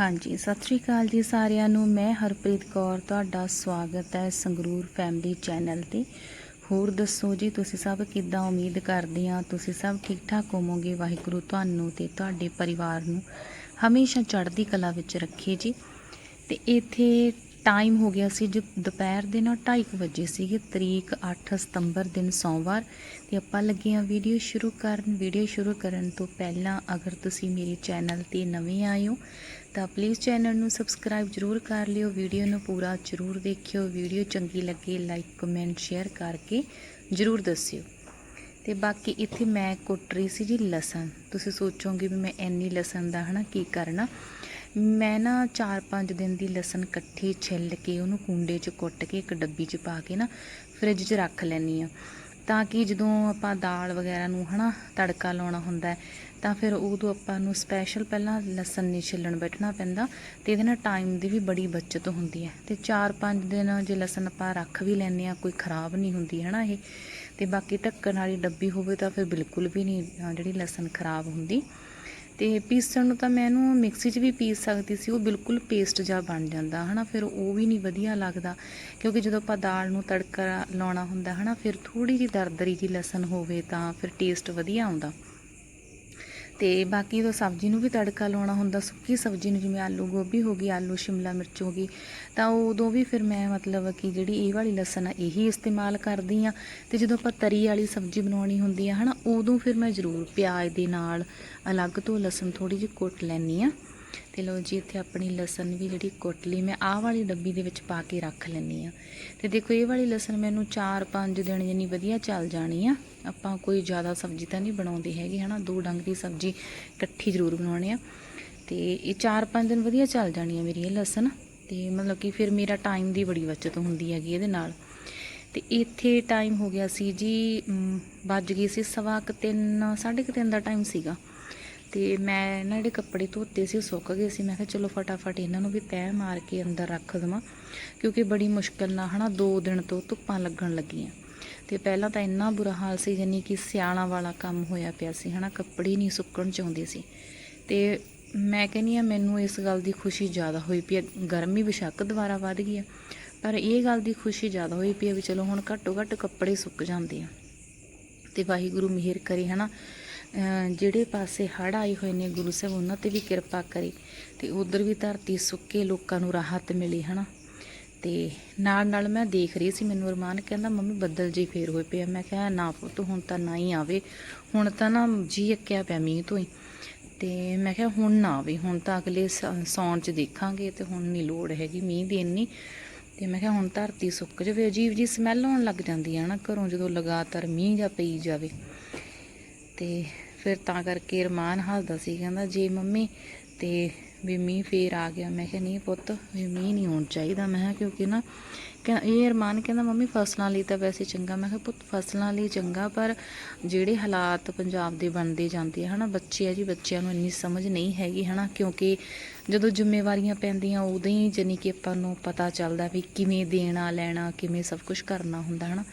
ਹਾਂਜੀ, ਸਤਿ ਸ਼੍ਰੀ ਅਕਾਲ ਜੀ ਸਾਰਿਆਂ ਨੂੰ। ਮੈਂ ਹਰਪ੍ਰੀਤ ਕੌਰ, ਤੁਹਾਡਾ ਸਵਾਗਤ ਹੈ ਸੰਗਰੂਰ ਫੈਮਿਲੀ ਚੈਨਲ ਤੇ। ਹੋਰ ਦੱਸੋ ਜੀ, ਤੁਸੀਂ ਸਭ ਕਿੱਦਾਂ ਉਮੀਦ ਕਰਦੇ ਆ? ਤੁਸੀਂ ਸਭ ਠੀਕ ਠਾਕ ਹੋਵੋਗੇ? ਵਾਹਿਗੁਰੂ ਤੁਹਾਨੂੰ ਤੇ ਤੁਹਾਡੇ ਪਰਿਵਾਰ ਨੂੰ ਹਮੇਸ਼ਾ ਚੜ੍ਹਦੀ ਕਲਾ ਵਿੱਚ ਰੱਖੇ ਜੀ। ਤੇ ਇੱਥੇ ਟਾਈਮ ਹੋ ਗਿਆ ਸੀ ਜੋ ਦੁਪਹਿਰ ਦੇ ਨਾ 2:30 ਵਜੇ ਸੀਗੇ, ਤਰੀਕ 8 ਸਤੰਬਰ ਦਿਨ ਸੋਮਵਾਰ, ਤੇ ਆਪਾਂ ਲੱਗੇ ਆ ਵੀਡੀਓ ਸ਼ੁਰੂ ਕਰਨ। ਵੀਡੀਓ ਸ਼ੁਰੂ ਕਰਨ ਤੋਂ ਪਹਿਲਾਂ ਅਗਰ ਤੁਸੀਂ ਮੇਰੇ ਚੈਨਲ ਤੇ ਨਵੇਂ ਆਏ ਹੋ, ਤਾਂ ਪਲੀਜ਼ ਚੈਨਲ ਨੂੰ ਸਬਸਕ੍ਰਾਈਬ ਜਰੂਰ ਕਰ ਲਿਓ, ਵੀਡੀਓ ਨੂੰ ਪੂਰਾ ਜਰੂਰ ਦੇਖਿਓ, ਵੀਡੀਓ ਚੰਗੀ ਲੱਗੇ ਲਾਈਕ ਕਮੈਂਟ ਸ਼ੇਅਰ ਕਰਕੇ ਜਰੂਰ ਦੱਸਿਓ। ਤੇ ਬਾਕੀ ਇੱਥੇ ਮੈਂ ਕੁੱਟ ਰਹੀ ਸੀ ਜੀ ਲਸਣ। ਤੁਸੀਂ ਸੋਚੋਗੇ ਵੀ ਮੈਂ ਇੰਨੀ ਲਸਣ ਦਾ ਹਨਾ ਕੀ ਕਰਨਾ। ਮੈਂ ਨਾ 4-5 ਦਿਨ ਦੀ ਲਸਣ ਇਕੱਠੀ ਛਿੱਲ ਕੇ ਉਹਨੂੰ ਕੁੰਡੇ 'ਚ ਕੁੱਟ ਕੇ ਇੱਕ ਡੱਬੀ 'ਚ ਪਾ ਕੇ ਨਾ ਫ੍ਰਿਜ 'ਚ ਰੱਖ ਲੈਣੀ ਆ ਤਾਂ ਕਿ ਜਦੋਂ ਆਪਾਂ ਦਾਲ ਵਗੈਰਾ ਨੂੰ ਹਨਾ ਤੜਕਾ ਲਾਉਣਾ ਹੁੰਦਾ ਤਾਂ ਫਿਰ ਉਦੋਂ ਆਪਾਂ ਨੂੰ ਸਪੈਸ਼ਲ ਪਹਿਲਾਂ ਲਸਣ ਨਹੀਂ ਛਿੱਲਣ ਬੈਠਣਾ ਪੈਂਦਾ ਤੇ ਇਹਦੇ ਨਾਲ ਟਾਈਮ ਦੀ ਵੀ ਬੜੀ ਬਚਤ ਹੁੰਦੀ ਹੈ। ਤੇ 4-5 ਦਿਨ ਜੇ ਲਸਣ ਆਪਾਂ ਰੱਖ ਵੀ ਲੈਂਦੇ ਆ ਕੋਈ ਖਰਾਬ ਨਹੀਂ ਹੁੰਦੀ ਹਨਾ ਇਹ। ਤੇ ਬਾਕੀ ਢੱਕਣ ਵਾਲੀ ਡੱਬੀ ਹੋਵੇ ਤਾਂ ਫਿਰ ਬਿਲਕੁਲ ਵੀ ਨਹੀਂ ਜਿਹੜੀ ਲਸਣ ਖਰਾਬ ਹੁੰਦੀ। ਤੇ ਪੀਸਣ ਨੂੰ ਤਾਂ ਮੈਂ ਇਹਨੂੰ ਮਿਕਸੀ 'ਚ ਵੀ ਪੀਸ ਸਕਦੀ ਸੀ, ਉਹ ਬਿਲਕੁਲ ਪੇਸਟ ਜਿਹਾ ਬਣ ਜਾਂਦਾ, ਹਨਾ, ਫਿਰ ਉਹ ਵੀ ਨਹੀਂ ਵਧੀਆ ਲੱਗਦਾ, ਕਿਉਂਕਿ ਜਦੋਂ ਆਪਾਂ ਦਾਲ ਨੂੰ ਤੜਕਾ ਲਾਉਣਾ ਹੁੰਦਾ, ਹਨਾ, ਫਿਰ ਥੋੜੀ ਜਿਹੀ ਦਰਦਰੀ ਜਿਹੀ ਲਸਣ ਹੋਵੇ ਤਾਂ ਫਿਰ ਟੇਸਟ ਵਧੀਆ ਆਉਂਦਾ। ਤੇ ਬਾਕੀ ਜਦੋਂ ਸਬਜ਼ੀ ਨੂੰ ਵੀ ਤੜਕਾ ਲਾਉਣਾ ਹੁੰਦਾ, ਸੁੱਕੀ ਸਬਜ਼ੀ ਨੂੰ ਜਿਵੇਂ ਆਲੂ ਗੋਭੀ ਹੋ ਗਈ, ਆਲੂ ਸ਼ਿਮਲਾ ਮਿਰਚ ਹੋ ਗਈ, ਤਾਂ ਉਦੋਂ ਵੀ ਫਿਰ ਮੈਂ ਮਤਲਬ ਕਿ ਜਿਹੜੀ ਇਹ ਵਾਲੀ ਲਸਣ ਆ, ਇਹੀ ਇਸਤੇਮਾਲ ਕਰਦੀ ਆ ਤੇ ਜਦੋਂ ਆਪਾਂ ਤਰੀ ਵਾਲੀ ਸਬਜ਼ੀ ਬਣਾਉਣੀ ਹੁੰਦੀ ਆ, ਹਨਾ, ਉਦੋਂ ਫਿਰ ਮੈਂ ਜ਼ਰੂਰ ਪਿਆਜ਼ ਦੇ ਨਾਲ ਅਲੱਗ ਤੋਂ ਲਸਣ ਥੋੜੀ ਜਿਹੀ ਕੁੱਟ ਲੈਣੀ ਆ ਤੇ ਲਓ ਜੀ, ਇੱਥੇ ਆਪਣੀ ਲਸਣ ਵੀ ਜਿਹੜੀ ਕੁੱਟ ਲਈ ਮੈਂ ਆਹ ਵਾਲੀ ਡੱਬੀ ਦੇ ਵਿੱਚ ਪਾ ਕੇ ਰੱਖ ਲੈਣੀ ਆ ਤੇ ਦੇਖੋ, ਇਹ ਵਾਲੀ ਲਸਣ ਮੈਨੂੰ 4-5 ਦਿਨ ਜਿੰਨੀ ਵਧੀਆ ਚੱਲ ਜਾਣੀ ਆ। ਆਪਾਂ ਕੋਈ ਜ਼ਿਆਦਾ ਸਬਜ਼ੀ ਤਾਂ ਨਹੀਂ ਬਣਾਉਂਦੇ ਹੈਗੇ, ਹਨਾ? ਦੋ ਡੰਗ ਦੀ ਸਬਜ਼ੀ ਇਕੱਠੀ ਜ਼ਰੂਰ ਬਣਾਉਣੇ ਆ। ਤੇ ਇਹ 4-5 ਦਿਨ ਵਧੀਆ ਚੱਲ ਜਾਣੀ ਆ ਮੇਰੀ ਇਹ ਲਸਣ। ਤੇ ਮਤਲਬ ਕਿ ਫਿਰ ਮੇਰਾ ਟਾਈਮ ਦੀ ਬੜੀ ਬਚਤ ਹੁੰਦੀ ਹੈਗੀ ਇਹਦੇ ਨਾਲ। ਤੇ ਇੱਥੇ ਟਾਈਮ ਹੋ ਗਿਆ ਸੀ ਜੀ ਵੱਜ ਗਈ ਸੀ ਸਵਾ ਕੁ ਤਿੰਨ, ਸਾਢੇ ਕੁ ਤਿੰਨ ਦਾ ਟਾਈਮ ਸੀਗਾ। ਤੇ ਮੈਂ ਨਾ ਜਿਹੜੇ ਕੱਪੜੇ ਧੋਤੇ ਸੀ, ਉਹ ਸੁੱਕ ਗਏ ਸੀ। ਮੈਂ ਕਿਹਾ ਚਲੋ ਫਟਾਫਟ ਇਹਨਾਂ ਨੂੰ ਵੀ ਤੈਅ ਮਾਰ ਕੇ ਅੰਦਰ ਰੱਖ ਦਵਾਂ, ਕਿਉਂਕਿ ਬੜੀ ਮੁਸ਼ਕਲ ਨਾਲ ਹਨਾ 2 ਦਿਨ ਤੋਂ ਧੁੱਪਾਂ ਲੱਗਣ ਲੱਗੀਆਂ। ਤੇ ਪਹਿਲਾਂ ਤਾਂ ਇੰਨਾ ਬੁਰਾ ਹਾਲ ਸੀ ਜਾਨੀ ਕਿ ਸਿਆਲਾਂ ਵਾਲਾ ਕੰਮ ਹੋਇਆ ਪਿਆ ਸੀ, ਹਨਾ ਕੱਪੜੇ ਨਹੀਂ ਸੁੱਕਣ ਚਾਹੁੰਦੇ ਸੀ। ਤੇ ਮੈਂ ਕਹਿੰਨੀ ਆ ਮੈਨੂੰ ਇਸ ਗੱਲ ਦੀ ਖੁਸ਼ੀ ਜ਼ਿਆਦਾ ਹੋਈ ਪਈ ਆ ਗਰਮੀ ਬੇਸ਼ੱਕ ਦੁਬਾਰਾ ਵੱਧ ਗਈ ਆ ਪਰ ਇਹ ਗੱਲ ਦੀ ਖੁਸ਼ੀ ਜ਼ਿਆਦਾ ਹੋਈ ਪਈ ਆ ਵੀ ਚਲੋ ਹੁਣ ਘੱਟੋ ਘੱਟ ਕੱਪੜੇ ਸੁੱਕ ਜਾਂਦੇ ਆ। ਤੇ ਵਾਹਿਗੁਰੂ ਮਿਹਰ ਕਰੇ, ਹਨਾ। ਅਹ ਜਿਹੜੇ ਪਾਸੇ ਹੜ੍ਹ ਆਏ ਹੋਏ ਨੇ ਗੁਰੂ ਸਾਹਿਬ, ਉਹਨਾਂ ਤੇ ਵੀ ਕਿਰਪਾ ਕਰੇ ਤੇ ਉਧਰ ਵੀ ਧਰਤੀ ਸੁੱਕੇ ਲੋਕਾਂ ਨੂੰ ਰਾਹਤ ਮਿਲੇ, ਹਨਾ? ਤੇ ਨਾਲ ਨਾਲ ਮੈਂ ਦੇਖ ਰਹੀ ਸੀ ਮੈਨੂੰ ਅਰਮਾਨ ਕਹਿੰਦਾ, ਮੰਮੀ, ਬੱਦਲ ਜੀ ਫੇਰ ਹੋਏ ਪਏ ਮੈਂ ਕਿਹਾ, ਨਾ ਪੁੱਤ, ਹੁਣ ਤਾਂ ਨਾ ਹੀ ਆਵੇ। ਹੁਣ ਤਾਂ ਨਾ ਜੀ ਅੱਕਿਆ ਪਿਆ ਮੀਂਹ ਤੋਂ ਹੀ। ਤੇ ਮੈਂ ਕਿਹਾ, ਹੁਣ ਨਾ ਆਵੇ, ਹੁਣ ਤਾਂ ਅਗਲੇ ਸ- ਸਾਉਣ ਚ ਦੇਖਾਂਗੇ ਤੇ ਹੁਣ ਨਹੀਂ ਲੋੜ ਹੈਗੀ ਮੀਂਹ ਦੀ ਇੰਨੀ। ਤੇ ਮੈਂ ਕਿਹਾ, ਹੁਣ ਧਰਤੀ ਸੁੱਕ ਜਾਵੇ। ਅਜੀਬ ਜੀ ਸਮੈਲ ਆਉਣ ਲੱਗ ਜਾਂਦੀ ਹੈ ਨਾ ਘਰੋਂ ਜਦੋਂ ਲਗਾਤਾਰ ਮੀਂਹ ਜਾਂ ਪਈ ਜਾਵੇ। ਤੇ ਫਿਰ ਤਾਂ ਕਰਕੇ ਰਮਾਨ ਹੱਸਦਾ ਸੀ, ਕਹਿੰਦਾ ਜੇ ਮੰਮੀ, ਤੇ ਵੀ ਮੀਂਹ ਫੇਰ ਆ ਗਿਆ। ਮੈਂ ਕਿਹਾ, ਨਹੀਂ ਪੁੱਤ, ਵੀ ਮੀਂਹ ਨਹੀਂ ਹੋਣ ਚਾਹੀਦਾ। ਮੈਂ ਕਿਹਾ, ਕਿਉਂਕਿ ਨਾ ਕਹਿ- ਇਹ ਅਰਮਾਨ ਕਹਿੰਦਾ, ਮੰਮੀ, ਫਸਲਾਂ ਲਈ ਤਾਂ ਵੈਸੇ ਚੰਗਾ। ਮੈਂ ਕਿਹਾ, ਪੁੱਤ, ਫਸਲਾਂ ਲਈ ਚੰਗਾ, ਪਰ ਜਿਹੜੇ ਹਾਲਾਤ ਪੰਜਾਬ ਦੇ ਬਣਦੇ ਜਾਂਦੇ ਆ, ਹਨਾ, ਬੱਚੇ ਆ ਜੀ, ਬੱਚਿਆਂ ਨੂੰ ਇੰਨੀ ਸਮਝ ਨਹੀਂ ਹੈਗੀ, ਹਨਾ, ਕਿਉਂਕਿ ਜਦੋਂ ਜ਼ਿੰਮੇਵਾਰੀਆਂ ਪੈਂਦੀਆਂ, ਉਦੋਂ ਹੀ ਜਾਨੀ ਕਿ ਆਪਾਂ ਨੂੰ ਪਤਾ ਚੱਲਦਾ ਵੀ ਕਿਵੇਂ ਦੇਣਾ, ਲੈਣਾ, ਕਿਵੇਂ ਸਭ ਕੁਝ ਕਰਨਾ ਹੁੰਦਾ, ਹਨਾ।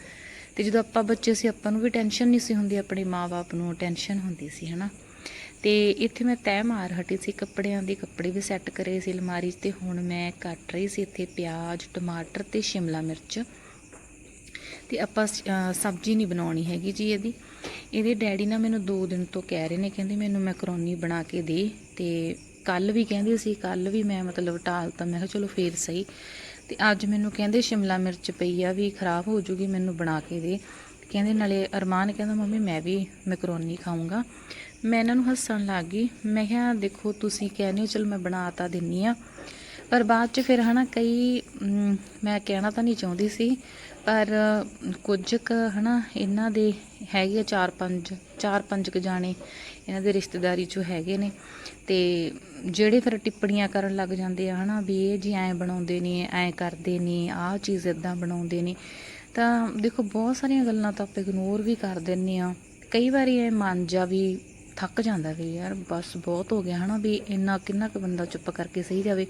ਤੇ ਜਦੋਂ ਆਪਾਂ ਬੱਚੇ ਸੀ, ਆਪਾਂ ਨੂੰ ਵੀ ਟੈਨਸ਼ਨ ਨਹੀਂ ਸੀ ਹੁੰਦੀ, ਆਪਣੇ ਮਾਪੇ ਨੂੰ ਟੈਨਸ਼ਨ ਹੁੰਦੀ ਸੀ, ਹਨਾ। ਤੇ ਇੱਥੇ ਮੈਂ ਤੈਅ ਮਾਰ ਹਟੀ ਸੀ, ਕੱਪੜਿਆਂ ਦੀ, ਕੱਪੜੇ ਵੀ ਸੈੱਟ ਕਰੇ ਸੀ ਅਲਮਾਰੀ 'ਚ ਤੇ ਹੁਣ ਮੈਂ ਕੱਟ ਰਹੀ ਸੀ ਇੱਥੇ ਪਿਆਜ਼, ਟਮਾਟਰ ਤੇ ਸ਼ਿਮਲਾ ਮਿਰਚ। ਤੇ ਆਪਾਂ ਸਬਜ਼ੀ ਨਹੀਂ ਬਣਾਉਣੀ ਹੈਗੀ ਜੀ ਇਹਦੀ। ਇਹਦੇ ਡੈਡੀ ਨਾ ਮੈਨੂੰ 2 ਦਿਨ ਤੋਂ ਕਹਿ ਰਹੇ ਨੇ, ਕਹਿੰਦੇ ਮੈਨੂੰ ਮੈਕਰੋਨੀ ਬਣਾ ਕੇ ਦੇ ਤੇ ਕੱਲ ਵੀ ਕਹਿੰਦੇ ਸੀ ਕੱਲ ਵੀ ਮੈਂ ਮਤਲਬ ਟਾਲਤਾ ਮੈਂ ਕਿਹਾ ਚਲੋ ਫੇਰ ਸਹੀ। ਤੇ ਅੱਜ ਮੈਨੂੰ ਕਹਿੰਦੇ ਸ਼ਿਮਲਾ ਮਿਰਚ ਪਈ ਆ, ਵੀ ਖਰਾਬ ਹੋ ਜੂਗੀ, ਮੈਨੂੰ ਬਣਾ ਕੇ ਦੇ। ਕਹਿੰਦੇ ਨਾਲੇ ਅਰਮਾਨ ਕਹਿੰਦਾ, ਮੰਮੀ, ਮੈਂ ਵੀ ਮੈਕਰੋਨੀ ਖਾਊਂਗਾ। ਮੈਂ ਇਹਨਾਂ ਨੂੰ ਹੱਸਣ ਲੱਗ ਗਈ। ਮੈਂ ਕਿਹਾ, ਦੇਖੋ, ਤੁਸੀਂ ਕਹਿੰਦੇ ਹੋ, ਚਲ, ਮੈਂ ਬਣਾ ਤਾਂ ਦਿੰਨੀ ਆ। ਪਰ ਬਾਅਦ ਚ ਫਿਰ ਹਨਾ ਕਈ ਮੈਂ ਕਹਿਣਾ ਤਾਂ ਨਹੀਂ ਚਾਹੁੰਦੀ ਸੀ, ਪਰ ਕੁਝ ਕੁ ਹਨਾ ਇਹਨਾਂ ਦੇ ਹੈਗੇ ਆ ਚਾਰ ਪੰਜ ਚਾਰ ਪੰਜ ਕੁ ਜਾਣੇ ਇਹਨਾਂ ਦੇ ਰਿਸ਼ਤੇਦਾਰੀ ਚੋਂ ਹੈਗੇ ਨੇ ਤੇ ਜਿਹੜੇ ਫਿਰ ਟਿੱਪਣੀਆਂ ਕਰਨ ਲੱਗ ਜਾਂਦੇ ਆ ਹਨਾ ਵੀ ਇਹ ਜੀ ਐਂ ਬਣਾਉਂਦੇ ਨੇ, ਐਂ ਕਰਦੇ ਨੇ, ਆਹ ਚੀਜ਼ ਇਦਾਂ ਬਣਾਉਂਦੇ ਨੇ, ਤਾਂ ਦੇਖੋ ਬਹੁਤ ਸਾਰੀਆਂ ਗੱਲਾਂ ਤਾਂ ਆਪਾਂ ਇਗਨੋਰ ਵੀ ਕਰ ਦਿੰਨੇ ਆ ਕਈ ਵਾਰੀ ਇਹ ਮਨ ਜਾ ਵੀ ਥੱਕ ਜਾਂਦਾ ਵੀ ਯਾਰ ਬਸ ਬਹੁਤ ਹੋ ਗਿਆ ਹਨਾ ਵੀ ਇੰਨਾ ਕਿੰਨਾ ਕੁ ਬੰਦਾ ਚੁੱਪ ਕਰਕੇ ਸਹੀ ਜਾਵੇ।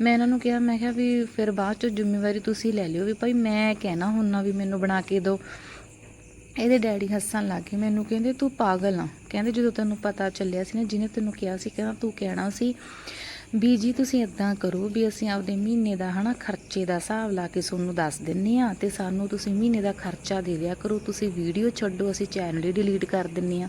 ਮੈਂ ਇਹਨਾਂ ਨੂੰ ਕਿਹਾ, ਮੈਂ ਕਿਹਾ ਵੀ ਫਿਰ ਬਾਅਦ ਚ ਜ਼ਿੰਮੇਵਾਰੀ ਤੁਸੀਂ ਲੈ ਲਿਓ ਵੀ ਭਾਈ ਮੈਂ ਕਹਿਣਾ ਹੁੰਨਾ ਵੀ ਮੈਨੂੰ ਬਣਾ ਕੇ ਦਿਓ। ਇਹਦੇ ਡੈਡੀ ਹੱਸਣ ਲੱਗ ਗਏ, ਮੈਨੂੰ ਕਹਿੰਦੇ ਤੂੰ ਪਾਗਲ ਆ। ਕਹਿੰਦੇ ਜਦੋਂ ਤੈਨੂੰ ਪਤਾ ਚੱਲਿਆ ਸੀ ਨਾ, ਜਿਹਨੇ ਤੈਨੂੰ ਕਿਹਾ ਸੀ, ਕਹਿੰਦਾ ਤੂੰ ਕਹਿਣਾ ਸੀ ਵੀ ਜੀ ਤੁਸੀਂ ਇਦਾਂ ਕਰੋ ਵੀ ਅਸੀਂ ਆਪਦੇ ਮਹੀਨੇ ਦਾ ਹਨਾ ਖਰਚੇ ਦਾ ਹਿਸਾਬ ਲਾ ਕੇ ਤੁਹਾਨੂੰ ਦੱਸ ਦਿੰਨੇ ਆ ਤੇ ਸਾਨੂੰ ਤੁਸੀਂ ਮਹੀਨੇ ਦਾ ਖਰਚਾ ਦੇ ਦਿਆ ਕਰੋ, ਤੁਸੀਂ ਵੀਡੀਓ ਛੱਡੋ, ਅਸੀਂ ਚੈਨਲ ਹੀ ਡਿਲੀਟ ਕਰ ਦਿੰਨੇ ਆ।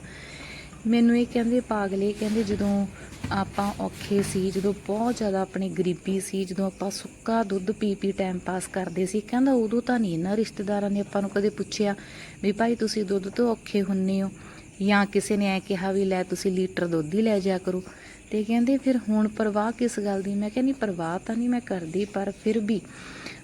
ਮੈਨੂੰ ਇਹ ਕਹਿੰਦੇ, ਪਾਗਲੇ ਕਹਿੰਦੇ, ਜਦੋਂ ਆਪਾਂ ਔਖੇ ਸੀ, ਜਦੋਂ ਬਹੁਤ ਜ਼ਿਆਦਾ ਆਪਣੀ ਗਰੀਬੀ ਸੀ, ਜਦੋਂ ਆਪਾਂ ਸੁੱਕਾ ਦੁੱਧ ਪੀ ਪੀ ਟਾਈਮ ਪਾਸ ਕਰਦੇ ਸੀ, ਕਹਿੰਦਾ ਉਦੋਂ ਤਾਂ ਨਹੀਂ ਇਹਨਾਂ ਰਿਸ਼ਤੇਦਾਰਾਂ ਨੇ ਆਪਾਂ ਨੂੰ ਕਦੇ ਪੁੱਛਿਆ ਵੀ ਭਾਈ ਤੁਸੀਂ ਦੁੱਧ ਤੋਂ ਔਖੇ ਹੁੰਨੇ ਹੋ? ਜਾਂ ਕਿਸੇ ਨੇ ਐ ਕਿਹਾ ਵੀ ਲੈ ਤੁਸੀਂ ਲੀਟਰ ਦੁੱਧ ਹੀ ਲੈ ਜਾ ਕਰੋ? ਤੇ ਕਹਿੰਦੇ ਫਿਰ ਹੁਣ ਪਰਵਾਹ ਕਿਸ ਗੱਲ ਦੀ? ਮੈਂ ਕਹਿੰਦੀ ਪਰਵਾਹ ਤਾਂ ਨਹੀਂ ਮੈਂ ਕਰਦੀ, ਪਰ ਫਿਰ ਵੀ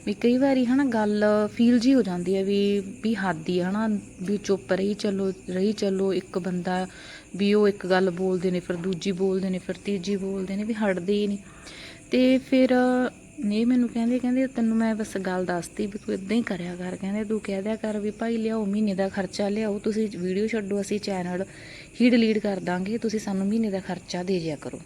ਵੀ ਕਈ ਵਾਰੀ ਹਨਾ ਗੱਲ ਫੀਲ ਜੀ ਹੋ ਜਾਂਦੀ ਹੈ ਵੀ ਵੀ ਹਾਦੀ ਹਨਾ, ਵੀ ਚੁੱਪ ਰਹੀ ਚੱਲੋ ਰਹੀ ਚੱਲੋ, ਇੱਕ ਬੰਦਾ ਵੀ ਉਹ ਇੱਕ ਗੱਲ ਬੋਲਦੇ ਨੇ, ਫਿਰ ਦੂਜੀ ਬੋਲਦੇ ਨੇ, ਫਿਰ ਤੀਜੀ ਬੋਲਦੇ ਨੇ, ਵੀ ਹਟਦੇ ਹੀ ਨਹੀਂ। ਤੇ ਫਿਰ ਨੇ ਮੈਨੂੰ ਕਹਿੰਦੇ ਕਹਿੰਦੇ ਤੈਨੂੰ ਮੈਂ ਬਸ ਗੱਲ ਦੱਸਤੀ ਵੀ ਤੂੰ ਇਦਾਂ ਹੀ ਕਰਿਆ ਕਰ, ਕਹਿੰਦੇ ਤੂੰ ਕਹਿ ਦਿਆ ਕਰ ਵੀ ਭਾਈ ਲਿਆਓ, ਮਹੀਨੇ ਦਾ ਖਰਚਾ ਲਿਆਓ, ਤੁਸੀਂ ਵੀਡੀਓ ਛੱਡੋ ਅਸੀਂ ਚੈਨਲ ਹੀ ਡਿਲੀਟ ਕਰ ਦਾਂਗੇ, ਤੁਸੀਂ ਸਾਨੂੰ ਮਹੀਨੇ ਦਾ ਖਰਚਾ ਦੇ ਜਿਆ ਕਰੋ।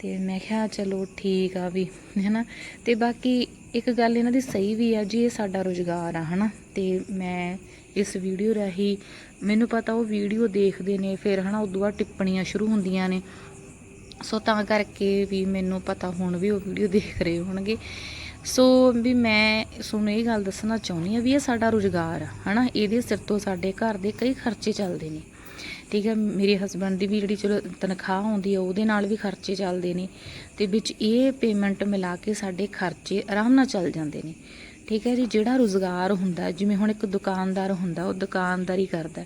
ਤੇ ਮੈਂ ਕਿਹਾ ਚਲੋ ਠੀਕ ਆ ਵੀ, ਹੈਨਾ। ਤੇ ਬਾਕੀ ਇੱਕ ਗੱਲ ਇਹਨਾਂ ਦੀ ਸਹੀ ਵੀ ਆ ਜੀ, ਇਹ ਸਾਡਾ ਰੋਜ਼ਗਾਰ ਆ, ਹਨਾ। ਤੇ ਮੈਂ ਇਸ ਵੀਡੀਓ ਰਾਹੀਂ, ਮੈਨੂੰ ਪਤਾ ਉਹ ਵੀਡੀਓ ਦੇਖਦੇ ਨੇ, ਫਿਰ ਹਨਾ, ਉਦੋਂ ਬਾਅਦ ਟਿੱਪਣੀਆਂ ਸ਼ੁਰੂ ਹੁੰਦੀਆਂ ਨੇ। ਸੋ ਤਾਂ ਕਰਕੇ ਵੀ ਮੈਨੂੰ ਪਤਾ ਹੁਣ ਵੀ ਉਹ ਵੀਡੀਓ ਦੇਖ ਰਹੇ ਹੋਣਗੇ। ਸੋ ਵੀ ਮੈਂ ਤੁਹਾਨੂੰ ਇਹ ਗੱਲ ਦੱਸਣਾ ਚਾਹੁੰਦੀ ਆ ਵੀ ਇਹ ਸਾਡਾ ਰੋਜ਼ਗਾਰ ਆ, ਹਨਾ। ਇਹਦੇ ਸਿਰ ਤੋਂ ਸਾਡੇ ਘਰ ਦੇ ਕਈ ਖਰਚੇ ਚੱਲਦੇ ਨੇ। ਠੀਕ ਹੈ ਮੇਰੇ ਹਸਬੰਡ ਦੀ ਵੀ ਜਿਹੜੀ ਚਲੋ ਤਨਖਾਹ ਆਉਂਦੀ ਆ, ਉਹਦੇ ਨਾਲ ਵੀ ਖਰਚੇ ਚੱਲਦੇ ਨੇ ਤੇ ਵਿੱਚ ਇਹ ਪੇਮੈਂਟ ਮਿਲਾ ਕੇ ਸਾਡੇ ਖਰਚੇ ਆਰਾਮ ਨਾਲ ਚੱਲ ਜਾਂਦੇ ਨੇ। ਠੀਕ ਹੈ ਜੀ, ਜਿਹੜਾ ਰੋਜ਼ਗਾਰ ਹੁੰਦਾ, ਜਿਵੇਂ ਹੁਣ ਇੱਕ ਦੁਕਾਨਦਾਰ ਹੁੰਦਾ, ਉਹ ਦੁਕਾਨਦਾਰੀ ਕਰਦਾ।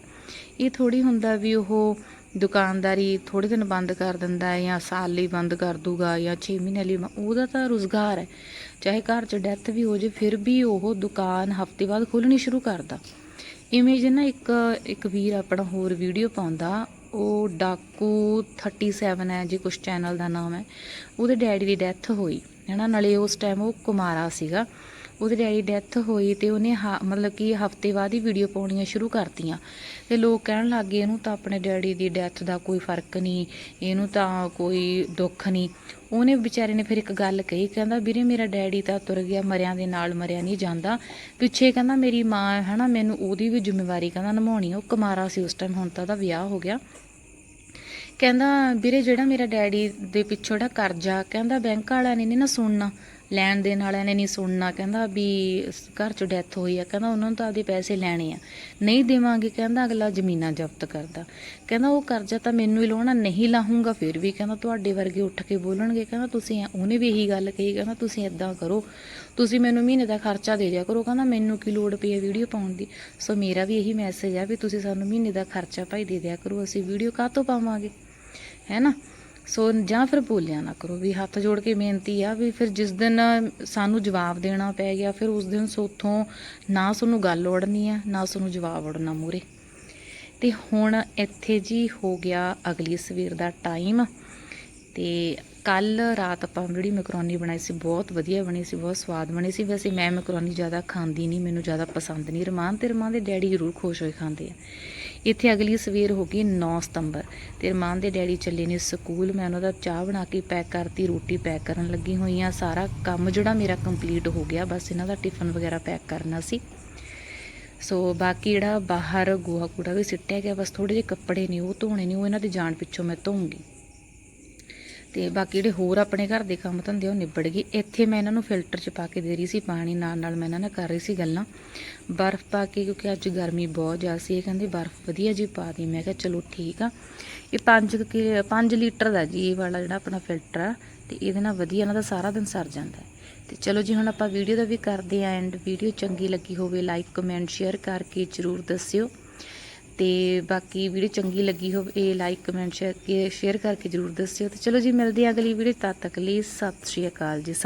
ਇਹ ਥੋੜੀ ਹੁੰਦਾ ਵੀ ਉਹ ਦੁਕਾਨਦਾਰੀ ਥੋੜੇ ਦਿਨ ਬੰਦ ਕਰ ਦਿੰਦਾ ਹੈ ਜਾਂ ਸਾਲ ਲਈ ਬੰਦ ਕਰ ਦੂਗਾ ਜਾਂ 6 ਮਹੀਨੇ ਲਈ ਉਹਦਾ ਤਾਂ ਰੋਜ਼ਗਾਰ ਹੈ। ਚਾਹੇ ਘਰ 'ਚ ਡੈਥ ਵੀ ਹੋ ਜੇ ਫਿਰ ਵੀ ਉਹ ਦੁਕਾਨ ਹਫ਼ਤੇ ਬਾਅਦ ਖੋਲਣੀ ਸ਼ੁਰੂ ਕਰਦਾ। ਇਵੇਂ ਜੇ ਨਾ ਇੱਕ ਇੱਕ ਵੀਰ ਆਪਣਾ ਹੋਰ ਵੀਡੀਓ ਪਾਉਂਦਾ। ਉਹ ਡਾਕੂ 37 ਹੈ ਜੀ, ਕੁਛ ਚੈਨਲ ਦਾ ਨਾਮ ਹੈ। ਉਹਦੇ ਡੈਡੀ ਦੀ ਡੈਥ ਹੋਈ, ਹੈਨਾ? ਨਾਲੇ ਉਸ ਟਾਈਮ ਉਹ ਕੁਮਾਰਾ ਸੀਗਾ। ਉਹਦੇ ਡੈਡੀ ਡੈਥ ਹੋਈ ਤੇ ਉਹਨੇ ਮਤਲਬ ਕਿ ਹਫ਼ਤੇ ਬਾਅਦ ਹੀ ਵੀਡੀਓ ਪਾਉਣੀਆਂ ਸ਼ੁਰੂ ਕਰਤੀਆਂ। ਤੇ ਲੋਕ ਕਹਿਣ ਲੱਗੇ ਇਹਨੂੰ ਤਾਂ ਆਪਣੇ ਡੈਡੀ ਦੀ ਡੈਥ ਦਾ ਕੋਈ ਫ਼ਰਕ ਨਹੀਂ, ਇਹਨੂੰ ਤਾਂ ਕੋਈ ਦੁੱਖ ਨਹੀਂ। ਉਹਨੇ ਵਿਚਾਰੇ ਨੇ ਫਿਰ ਇੱਕ ਗੱਲ ਕਹੀ, ਕਹਿੰਦਾ, ਵੀਰੇ, ਮੇਰਾ ਡੈਡੀ ਤਾਂ ਤੁਰ ਗਿਆ, ਮਰਿਆਂ ਦੇ ਨਾਲ ਮਰਿਆ ਨਹੀਂ ਜਾਂਦਾ। ਪਿੱਛੇ ਕਹਿੰਦਾ, ਮੇਰੀ ਮਾਂ ਹੈ ਮੈਨੂੰ ਉਹਦੀ ਵੀ ਜ਼ਿੰਮੇਵਾਰੀ ਕਹਿੰਦਾ ਨਿਭਾਉਣੀ ਉਹ ਕੁਮਾਰਾ ਸੀ ਉਸ ਟਾਈਮ ਹੁਣ ਤਾਂ ਉਹਦਾ ਵਿਆਹ ਹੋ ਗਿਆ। ਕਹਿੰਦਾ, ਵੀਰੇ, ਜਿਹੜਾ ਮੇਰਾ ਡੈਡੀ ਦੇ ਪਿੱਛੋਂ ਜਿਹੜਾ ਕਰਜ਼ਾ, ਕਹਿੰਦਾ, ਬੈਂਕ ਵਾਲਿਆਂ ਨੇ ਨੀ ਨਾ ਸੁਣਨਾ। ਲੈਣ ਦੇਣ ਵਾਲਿਆਂ ਨੇ ਨਹੀਂ ਸੁਣਨਾ, ਕਹਿੰਦਾ ਵੀ ਘਰ 'ਚ ਡੈਥ ਹੋਈ ਆ, ਕਹਿੰਦਾ ਉਹਨਾਂ ਨੂੰ ਤਾਂ ਆਪਦੇ ਪੈਸੇ ਲੈਣੇ ਆ। ਨਹੀਂ ਦੇਵਾਂਗੇ, ਕਹਿੰਦਾ ਅਗਲਾ ਜ਼ਮੀਨਾਂ ਜ਼ਬਤ ਕਰਦਾ। ਕਹਿੰਦਾ ਉਹ ਕਰਜ਼ਾ ਤਾਂ ਮੈਨੂੰ ਹੀ ਲਾਉਣਾ, ਨਹੀਂ ਲਾਹੂੰਗਾ, ਫਿਰ ਵੀ ਕਹਿੰਦਾ ਤੁਹਾਡੇ ਵਰਗੇ ਉੱਠ ਕੇ ਬੋਲਣਗੇ, ਕਹਿੰਦਾ ਤੁਸੀਂ ਉਹਨੇ ਵੀ ਇਹੀ ਗੱਲ ਕਹੀ, ਕਹਿੰਦਾ ਤੁਸੀਂ ਇਦਾਂ ਕਰੋ, ਤੁਸੀਂ ਮੈਨੂੰ ਮਹੀਨੇ ਦਾ ਖਰਚਾ ਦੇ ਦਿਆ ਕਰੋ, ਕਹਿੰਦਾ ਮੈਨੂੰ ਕੀ ਲੋੜ ਪਈ ਹੈ ਵੀਡੀਓ ਪਾਉਣ ਦੀ? ਸੋ ਮੇਰਾ ਵੀ ਇਹੀ ਮੈਸੇਜ ਆ ਵੀ ਤੁਸੀਂ ਸਾਨੂੰ ਮਹੀਨੇ ਦਾ ਖਰਚਾ ਭਾਈ ਦੇ ਦਿਆ ਕਰੋ, ਅਸੀਂ ਵੀਡੀਓ ਕਾਹ ਤੋਂ ਪਾਵਾਂਗੇ? ਹੈ ਨਾ? ਸੋ ਜਾਂ ਫਿਰ ਬੋਲਿਆ ਨਾ ਕਰੋ ਵੀ ਹੱਥ ਜੋੜ ਕੇ ਬੇਨਤੀ ਆ ਵੀ ਫਿਰ ਜਿਸ ਦਿਨ ਸਾਨੂੰ ਜਵਾਬ ਦੇਣਾ ਪੈ ਗਿਆ, ਫਿਰ ਉਸ ਦਿਨ ਸੋਥੋਂ ਨਾ ਸਾਨੂੰ ਗੱਲ ਉੜਨੀ ਆ, ਨਾ ਸਾਨੂੰ ਜਵਾਬ ਉੜਨਾ ਮੂਰੇ ਤੇ ਹੁਣ ਇੱਥੇ ਜੀ ਹੋ ਗਿਆ ਅਗਲੀ ਸਵੇਰ ਦਾ ਟਾਈਮ ਤੇ ਕੱਲ ਰਾਤ ਆਪਾਂ ਜਿਹੜੀ ਮੈਕਰੋਨੀ ਬਣਾਈ ਸੀ ਬਹੁਤ ਵਧੀਆ ਬਣੀ ਸੀ, ਬਹੁਤ ਸਵਾਦ ਬਣੀ ਸੀ। ਵੈਸੇ ਮੈਂ ਮੈਕਰੋਨੀ ਜ਼ਿਆਦਾ ਖਾਂਦੀ ਨਹੀਂ, ਮੈਨੂੰ ਜ਼ਿਆਦਾ ਪਸੰਦ ਨਹੀਂ, ਰਮਾਨ ਤੇ ਰਮਾਨ ਦੇ ਡੈਡੀ ਜ਼ਰੂਰ ਖੁਸ਼ ਹੋਏ ਖਾਂਦੇ ਆ। ਇੱਥੇ ਅਗਲੀ ਸਵੇਰ ਹੋ ਗਈ 9 ਸਤੰਬਰ ਤੇ ਰਮਾਨ ਦੇ ਡੈਡੀ ਚੱਲੇ ਨੇ ਸਕੂਲ। ਮੈਂ ਉਹਨਾਂ ਦਾ ਚਾਹ ਬਣਾ ਕੇ ਪੈਕ ਕਰਤੀ, ਰੋਟੀ ਪੈਕ ਕਰਨ ਲੱਗੀ ਹੋਈ ਆ ਸਾਰਾ ਕੰਮ ਜਿਹੜਾ ਮੇਰਾ ਕੰਪਲੀਟ ਹੋ ਗਿਆ, ਬਸ ਇਹਨਾਂ ਦਾ ਟਿਫਨ ਵਗੈਰਾ ਪੈਕ ਕਰਨਾ ਸੀ। ਸੋ ਬਾਕੀ ਜਿਹੜਾ ਬਾਹਰ ਗੋਹਾ ਕੂੜਾ ਵੀ ਸਿੱਟਿਆ ਗਿਆ, ਬਸ ਥੋੜੇ ਜਿਹੇ ਕੱਪੜੇ ਨੇ, ਉਹ ਧੋਣੇ ਨੇ, ਉਹ ਇਹਨਾਂ ਦੀ ਜਾਣ ਪਿੱਛੋਂ ਮੈਂ ਧੋਉਂਗੀ ਤੇ ਬਾਕੀ ਜਿਹੜੇ ਹੋਰ ਆਪਣੇ ਘਰ ਦੇ ਕੰਮ ਧੰਦੇ ਉਹ ਨਿਬੜ ਗਏ। ਇੱਥੇ ਮੈਂ ਇਹਨਾਂ ਨੂੰ ਫਿਲਟਰ 'ਚ ਪਾ ਕੇ ਦੇ ਰਹੀ ਸੀ ਪਾਣੀ, ਨਾਲ ਨਾਲ ਮੈਂ ਇਹਨਾਂ ਨਾਲ ਕਰ ਰਹੀ ਸੀ ਗੱਲਾਂ। ਬਰਫ਼ ਪਾ ਕੇ, ਕਿਉਂਕਿ ਅੱਜ ਗਰਮੀ ਬਹੁਤ ਜ਼ਿਆਦਾ ਸੀ, ਇਹ ਕਹਿੰਦੇ ਬਰਫ਼ ਵਧੀਆ ਜੀ ਪਾ ਦੀ। ਮੈਂ ਕਿਹਾ ਚਲੋ ਠੀਕ ਆ। ਇਹ 5 5 ਲੀਟਰ ਦਾ ਜੀ, ਇਹ ਵਾਲਾ ਜਿਹੜਾ ਆਪਣਾ ਫਿਲਟਰ ਆ, ਤੇ ਇਹਦੇ ਨਾਲ ਵਧੀਆ ਇਹਨਾਂ ਦਾ ਸਾਰਾ ਦਿਨ ਸਰ ਜਾਂਦਾ ਹੈ। ਤੇ ਚਲੋ ਜੀ, ਹੁਣ ਆਪਾਂ ਵੀਡੀਓ ਦਾ ਵੀ ਕਰਦੇ ਆਂ ਐਂਡ ਵੀਡੀਓ ਚੰਗੀ ਲੱਗੀ ਹੋਵੇ ਲਾਈਕ ਕਮੈਂਟ ਸ਼ੇਅਰ ਕਰਕੇ ਜਰੂਰ ਦੱਸਿਓ। ਤੇ ਬਾਕੀ ਵੀਡੀਓ ਚੰਗੀ ਲੱਗੀ ਹੋਵੇ ਲਾਈਕ ਕਮੈਂਟ ਸ਼ੇਅਰ ਕਰਕੇ ਜਰੂਰ ਦੱਸਿਓ। ਤੇ ਚਲੋ ਜੀ, ਮਿਲਦੇ ਆਂ ਅਗਲੀ ਵੀਡੀਓ ਤਦ ਤੱਕ ਲਈ, ਸਤਿ ਸ਼੍ਰੀ ਅਕਾਲ ਜੀ ਸਾਰਿਆਂ